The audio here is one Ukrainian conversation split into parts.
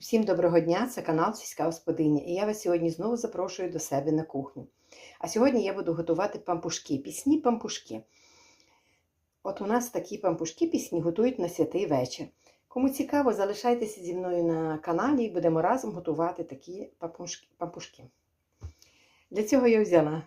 Всім доброго дня! Це канал Сільська Господиня. І я вас сьогодні знову запрошую до себе на кухню. А сьогодні я буду готувати пампушки, пісні пампушки. От у нас такі пампушки пісні готують на святий вечір. Кому цікаво, залишайтеся зі мною на каналі і будемо разом готувати такі пампушки. Для цього я взяла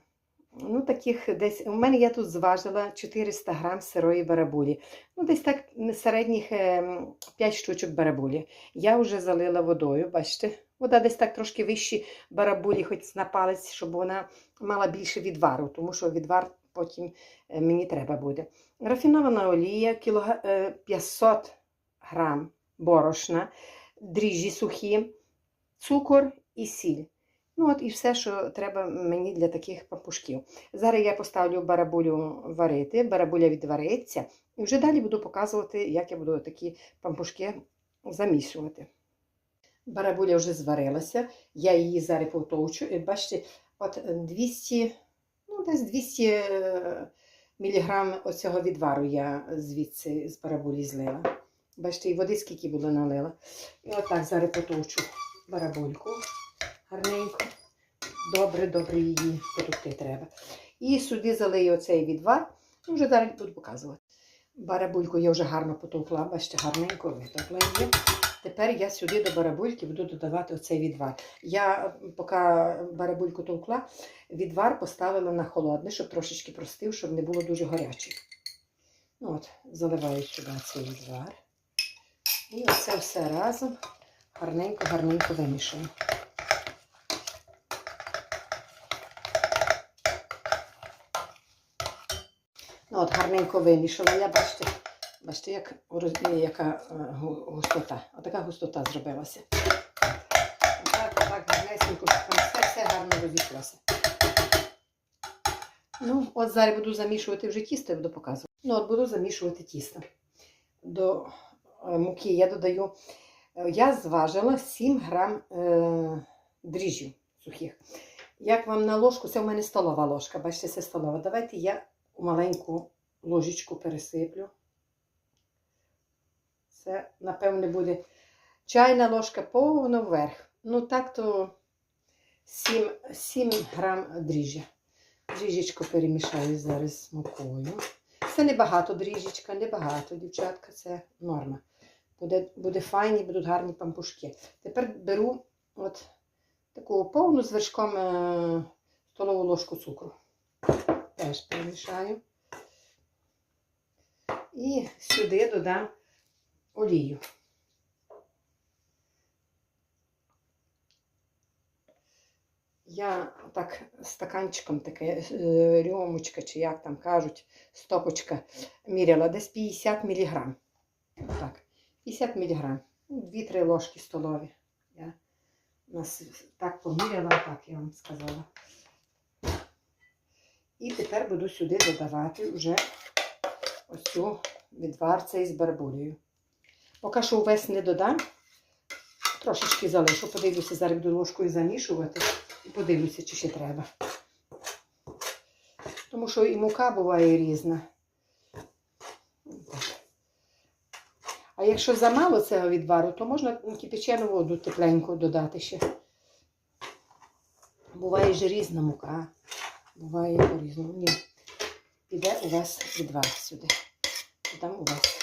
ну, таких десь. У мене я тут зважила 400 грам сирої барабулі. Ну, десь так середніх е, 5 штучок барабулі. Я вже залила водою, бачите, вода десь так трошки вищі барабулі, хоч на палець, щоб вона мала більше відвару, тому що відвар потім е, мені треба буде. Рафінована олія, кілога... е, 500 грам борошна, дріжджі сухі, цукор і сіль. Ну от і все, що треба мені для таких папушків. Зараз я поставлю барабулю варити, барабуля відвариться, і вже далі буду показувати, як я буду такі пампушки замішувати. Барабуля вже зварилася, я її зараз потовчу. І бачите, от 200, ну десь 200 е, міліграм оцього відвару я звідси з барабулі злила. Бачите, і води скільки було налила. І отак зараз потовчу барабульку гарненько. Добре, добре її потовти треба. І сюди залию оцей відвар, і вже далі буду показувати. Барабульку я вже гарно потовкла, бачите, гарненько витовкла її. Тепер я сюди до барабульки буду додавати оцей відвар. Я, поки барабульку товкла, відвар поставила на холодне, щоб трошечки простив, щоб не було дуже гарячий. Ну от, Заливаю сюди цей відвар. І оце все разом гарненько-гарненько вимішую. Ну, от гарненько вимішала. Я бачите, бачите, як, яка е, гу- густота. Отака густота зробилася. Отак, отак, гарнесенько, щоб все, все гарно розійшлося. Ну, от зараз буду замішувати вже тісто і буду показувати. Ну, от буду замішувати тісто. До е, муки я додаю. е, Я зважила 7 грам е, дріжджів сухих. Як вам на ложку, це у мене столова ложка, бачите, це столова. Давайте я у маленьку ложечку пересиплю. Це, напевне, буде чайна ложка повно вверх. Ну, так то 7, 7 грам дріжджя. Дріжджечко перемішаю зараз з мукою. Це небагато дріжджечка, небагато, дівчатка, це норма. Буде, буде файні, будуть гарні пампушки. Тепер беру от таку повну з вершком е, столову ложку цукру теж перемішаю. І сюди додам олію. Я так стаканчиком таке е, рьомочка, чи як там кажуть, стопочка міряла десь 50 мг. Так, 50 мг. 2-3 ложки столові. Я нас так поміряла, так я вам сказала. І тепер буду сюди додавати вже ось цю відвар цей з барбулею. Поки що увесь не додам, трошечки залишу, подивлюся, зараз буду ложкою замішувати і подивлюся, чи ще треба. Тому що і мука буває різна. А якщо замало цього відвару, то можна кипячену воду тепленьку додати ще. Буває ж різна мука. Буває по-різному. Ні. Піде у вас відвар сюди. І там у вас.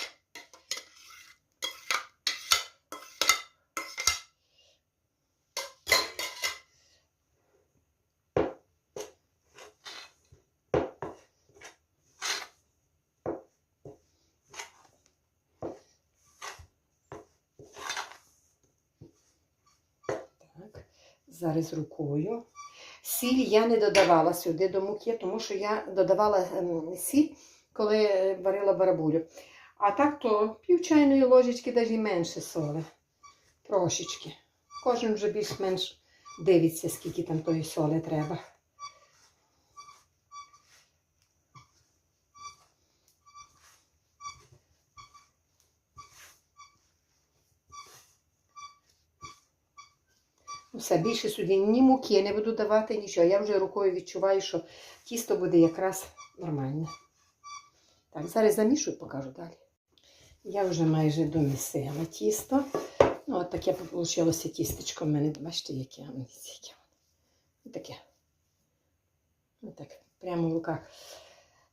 Зараз рукою. Сіль я не додавала сюди до муки, тому що я додавала ем, сіль, коли е, варила барабулю. А так то пів чайної ложечки, навіть менше соли. Трошечки. Кожен вже більш-менш дивиться, скільки там тої соли треба. Все, більше сюди ні муки не буду давати, нічого. Я вже рукою відчуваю, що тісто буде якраз нормальне. Так, зараз замішую, покажу далі. Я вже майже домісила тісто. Ну, от таке вийшло тістечко в мене. Бачите, яке воно, таке. Ось так. Прямо в руках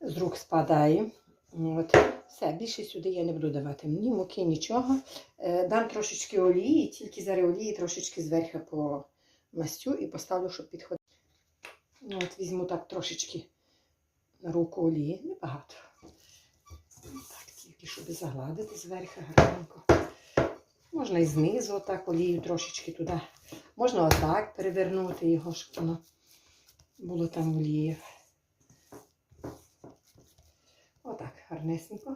з рук спадає. От. Все, більше сюди я не буду давати ні муки, нічого. Е, дам трошечки олії, тільки зараз олії трошечки зверху по мастю і поставлю, щоб підходити. Ну, От візьму так трошечки на руку олії, небагато. Так, тільки щоб загладити зверху гарненько. Можна і знизу отак олію трошечки туди. Можна отак перевернути його, щоб воно було там олія. Отак, гарнесенько.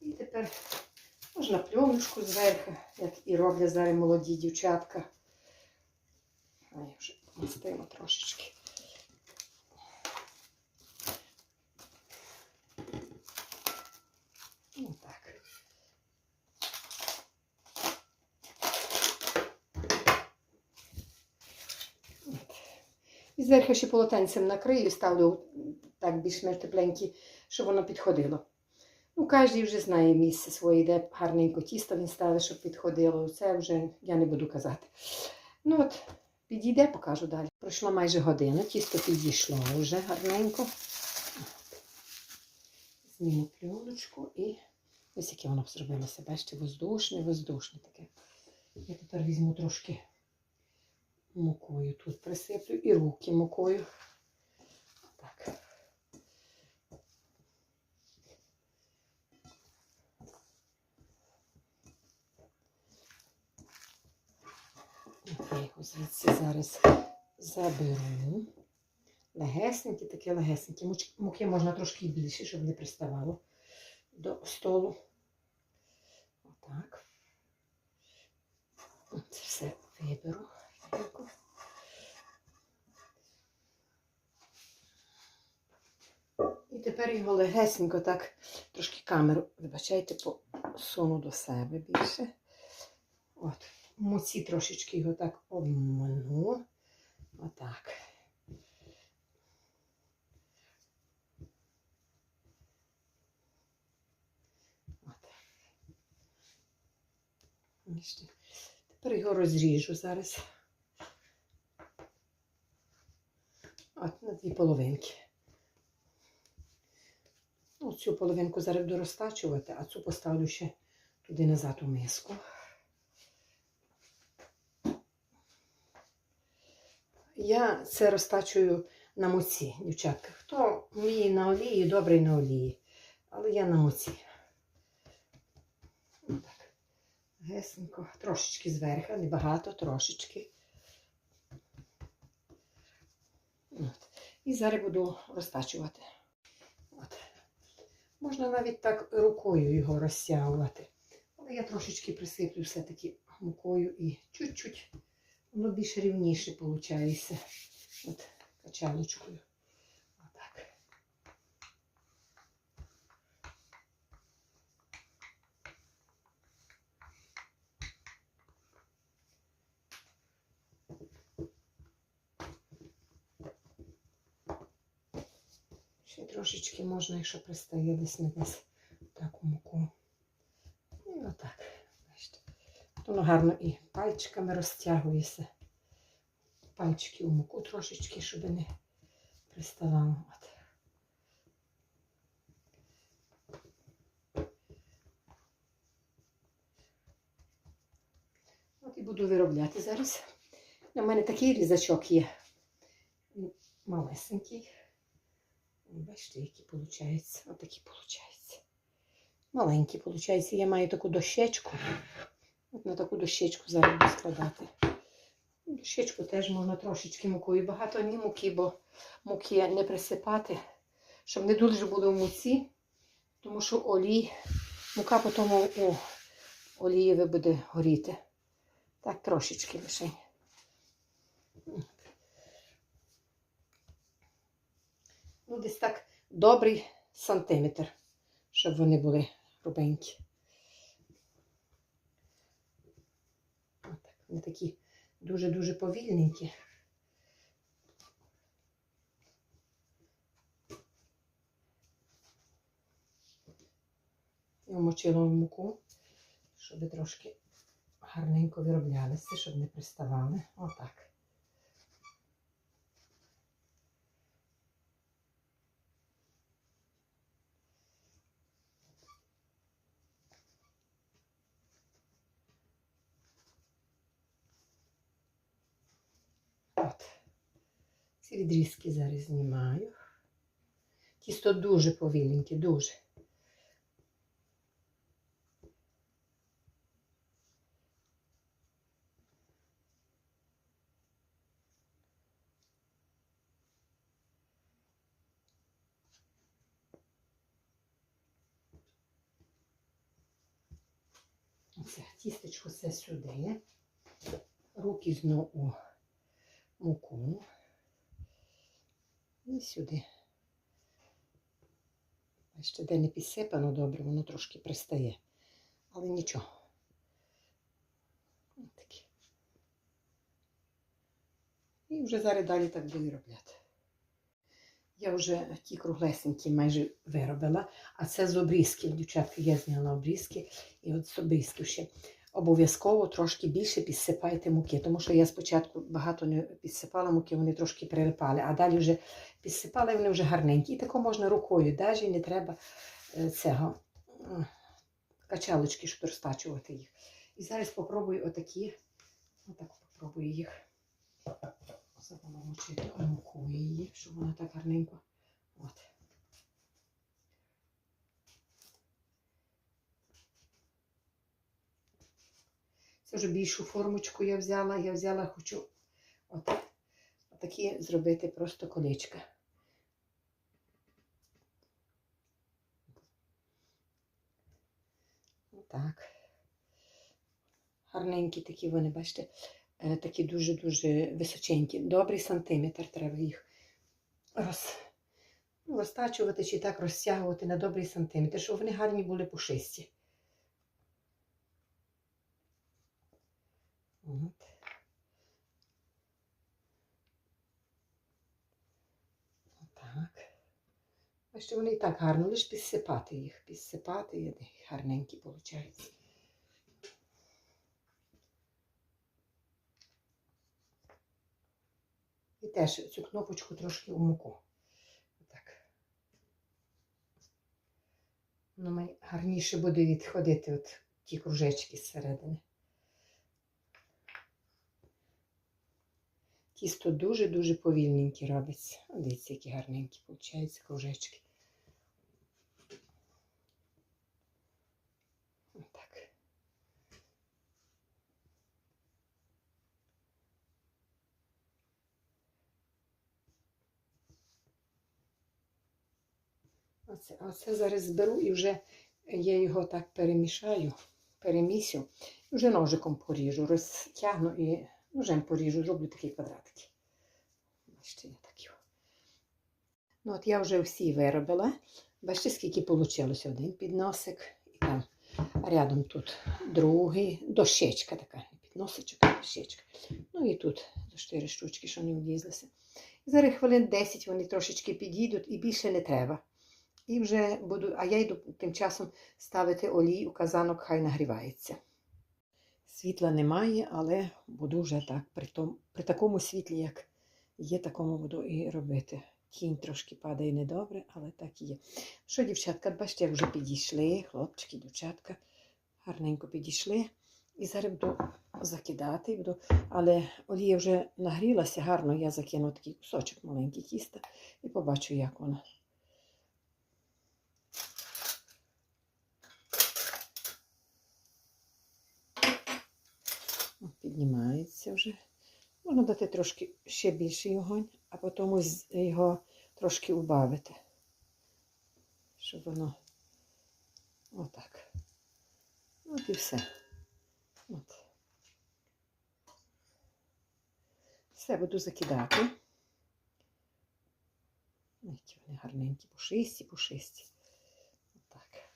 І тепер можна пленочку зверху, як і роблять зараз молоді дівчатка. А я вже мастимо трошечки. От. І зверху ще полотенцем накрию, ставлю так більш-менш тепленькі, щоб воно підходило. Ну, кожен вже знає місце своє, де гарненько тісто він ставить, щоб підходило. Це вже я не буду казати. Ну от, підійде, покажу далі. Пройшла майже година, тісто підійшло вже гарненько. Зніму пленочку і ось яке воно зробилося. Бачите, воздушне, воздушне таке. Я тепер візьму трошки мукою тут присиплю і руки мукою. Так. Я його звідси зараз заберу. Легесенькі, таке легесенькі. Муки можна трошки більше, щоб не приставало до столу. Отак. Це все виберу. І тепер його легесенько так, трошки камеру, вибачайте, посуну до себе більше. От. Муці трошечки його так обману. Отак. От. Тепер його розріжу зараз. От, на дві половинки. Ну, цю половинку зараз буду розтачувати, а цю поставлю ще туди назад у миску. Я це розтачую на муці, дівчатка. Хто вміє на олії, добрий на олії. Але я на муці. Отак. Гесенько. Трошечки зверху, небагато, трошечки. От. І зараз буду розтачувати. От. Можна навіть так рукою його розтягувати. Але я трошечки присиплю все-таки мукою і чуть-чуть. Воно більш рівніше виходить. От качалочкою. Отак. Ще трошечки можна, якщо пристає десь не десь таку муку. І отак. Воно гарно і пальчиками розтягується. Пальчики у муку трошечки, щоб не приставало. От. От і буду виробляти зараз. У мене такий різачок є. Малесенький. Бачите, які виходить. Отакі виходить. Маленькі, виходить. Я маю таку дощечку. От на таку дощечку зараз буду складати. Дощечку теж можна трошечки мукою. Багато ні муки, бо муки не присипати, щоб не дуже було в муці, тому що олій, мука потім у олієві буде горіти. Так, трошечки лише. Ну, десь так добрий сантиметр, щоб вони були рубенькі. Отак, вони такі дуже-дуже повільненькі. Я вмочила в муку, щоб трошки гарненько вироблялися, щоб не приставали. Отак. От. Ці відрізки зараз знімаю. Тісто дуже повіленьке, дуже. Оце тістечко все сюди. Руки знову муку. І сюди. Бачите, де не підсипано добре, воно трошки пристає. Але нічого. Ось такі. І вже зараз далі так буду робляти. Я вже ті круглесенькі майже виробила, а це з обрізків. Дівчатки, я зняла обрізки, і от з обрізків ще обов'язково трошки більше підсипайте муки, тому що я спочатку багато не підсипала муки, вони трошки прилипали, а далі вже підсипала і вони вже гарненькі. І тако можна рукою, навіть не треба е, цього качалочки, щоб розтачувати їх. І зараз спробую отакі, отак попробую їх замолочити муку її, щоб вона так гарненько. От. Це вже більшу формочку я взяла. Я взяла, хочу от, отакі зробити просто колечка. Так. Гарненькі такі вони, бачите, е, такі дуже-дуже височенькі. Добрий сантиметр треба їх роз, ну, розтачувати чи так розтягувати на добрий сантиметр, щоб вони гарні були пушисті. От. Отак. Бачите, вони і так гарно, лише підсипати їх, підсипати, і гарненькі виходять. І теж цю кнопочку трошки у муку. Отак. Воно гарніше буде відходити от ті кружечки зсередини. Тісто дуже-дуже повільненьке робиться. Дивіться, які гарненькі виходять кружечки. Отак. Оце, оце зараз зберу і вже я його так перемішаю, перемісю, і вже ножиком поріжу, розтягну і ножем поріжу, зроблю такі квадратики. Бачите, я такі. Ну, от я вже всі виробила. Бачите, скільки вийшло один підносик. І там рядом тут другий, дощечка така, підносичок, дощечка. Ну і тут чотири штучки, що не влізлися. Зараз хвилин 10 вони трошечки підійдуть і більше не треба. І вже буду, а я йду тим часом ставити олій у казанок, хай нагрівається. Світла немає, але буду вже так. При, том, при такому світлі, як є, такому буду і робити. Тінь трошки падає недобре, але так і є. Що, дівчатка, бачите, вже підійшли, хлопчики, дівчатка, гарненько підійшли. І зараз буду закидати, буду, але олія вже нагрілася гарно, я закину такий кусочок маленький тіста і побачу, як воно. О, Піднімається вже. Можна дати трошки ще більший огонь, а потім його трошки убавити, щоб воно отак. От і все. От. Все буду закидати. Які вони гарненькі, пушисті, пушисті. Отак.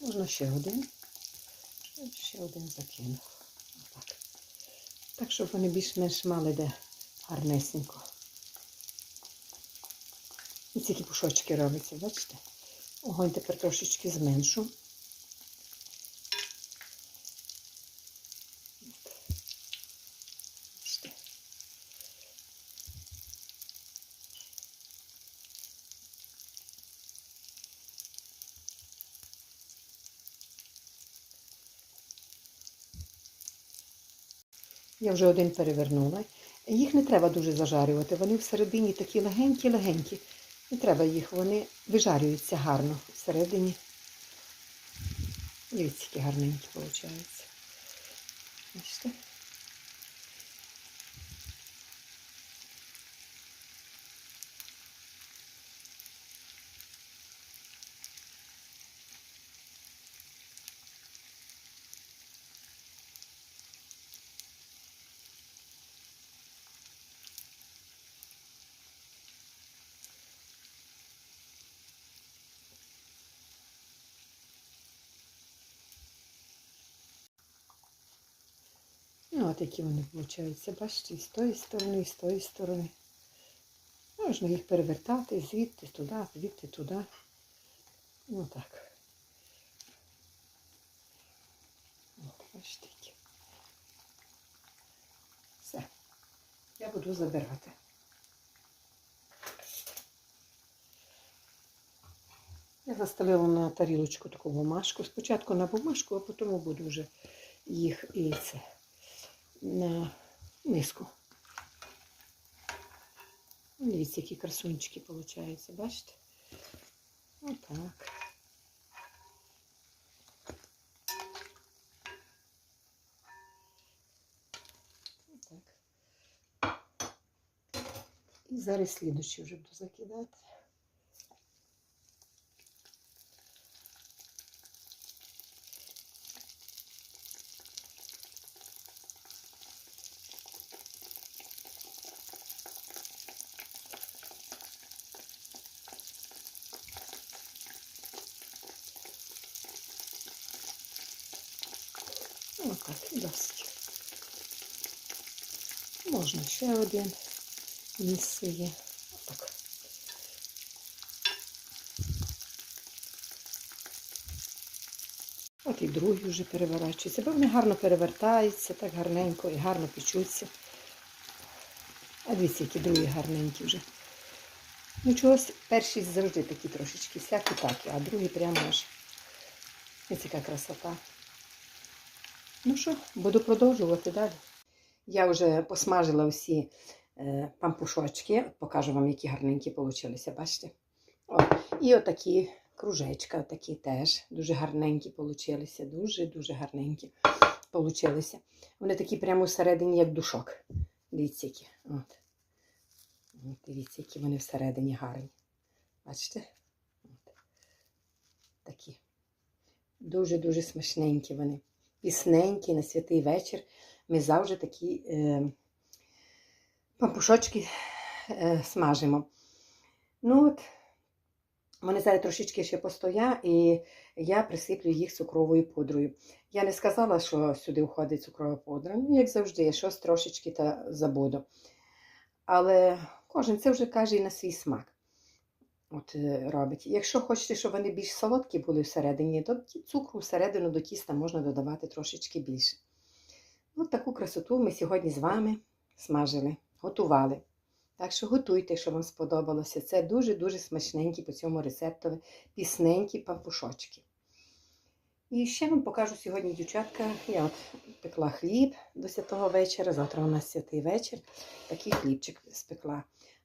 Можна ще один. Ще один закину. Так, Так, щоб вони більш-менш мали де гарнесенько. І ці пушочки робляться, бачите? Огонь тепер трошечки зменшу. Я вже один перевернула. Їх не треба дуже зажарювати. Вони всередині такі легенькі-легенькі. Не треба їх, вони вижарюються гарно всередині. Дивіться, які гарненькі виходять. Бачите? От які вони виходять, бачите, з тої сторони, і з тої сторони. Можна їх перевертати звідти туди, звідти туди. Ну так. От, бачите. Все. Я буду забирати. Я застелила на тарілочку таку бумажку. Спочатку на бумажку, а потім буду вже їх і це на миску. Дивіться, які красунчики получаються, бачите? Отак. Отак. І зараз слідучі вже буду закидати. Ну, так, і досить. Можна ще один місце є. Отак. От і другий вже переворачується, бо вони гарно перевертаються, так гарненько і гарно печуться. А дивіться, які другі гарненькі вже. Ну, чогось перші завжди такі трошечки всякі такі, а другі прямо аж. Ось яка красота. Ну що, буду продовжувати далі. Я вже посмажила всі е, пампушочки. От покажу вам, які гарненькі вийшли, бачите? О, і отакі кружечка, отакі теж дуже гарненькі вийшли. Дуже-дуже гарненькі вийшли. Вони такі прямо всередині, як душок. Дивіться, які. От, дивіться, які вони всередині гарні. Бачите? От. Такі. Дуже-дуже смачненькі вони пісненькі на святий вечір. Ми завжди такі е, пампушочки е, смажимо. Ну от, вони зараз трошечки ще постоя, і я присиплю їх цукровою пудрою. Я не сказала, що сюди входить цукрова пудра. Ну, як завжди, я щось трошечки та забуду. Але кожен це вже каже і на свій смак. От е, робить. Якщо хочете, щоб вони більш солодкі були всередині, то цукру всередину до тіста можна додавати трошечки більше. От таку красоту ми сьогодні з вами смажили, готували. Так що готуйте, що вам сподобалося. Це дуже-дуже смачненькі по цьому рецептові пісненькі пампушочки. І ще вам покажу сьогодні, дівчатка, я от пекла хліб до святого вечора. Завтра у нас святий вечір. Такий хлібчик спекла.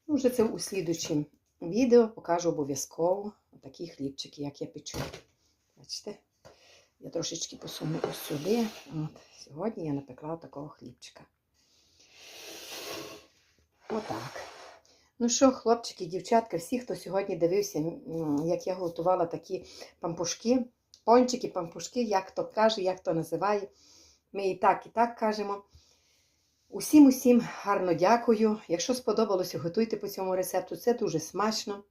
Ну, вже це у слідучому відео покажу обов'язково такі хлібчики, як я печу. Бачите? Я трошечки посуну ось сюди. От, сьогодні я напекла такого хлібчика. Отак. Ну що, хлопчики, дівчатка, всі, хто сьогодні дивився, як я готувала такі пампушки, пончики, пампушки, як хто каже, як хто називає. Ми і так, і так кажемо. Усім усім гарно дякую. Якщо сподобалося, готуйте по цьому рецепту. Це дуже смачно.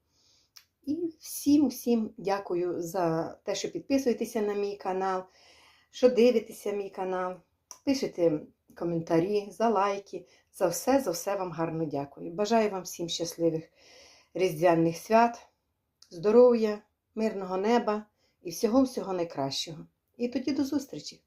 І всім усім дякую за те, що підписуєтеся на мій канал, що дивитеся мій канал, пишете коментарі, за лайки. За все, за все вам гарно дякую. Бажаю вам всім щасливих різдвяних свят, здоров'я, мирного неба і всього-всього найкращого. І тоді до зустрічі!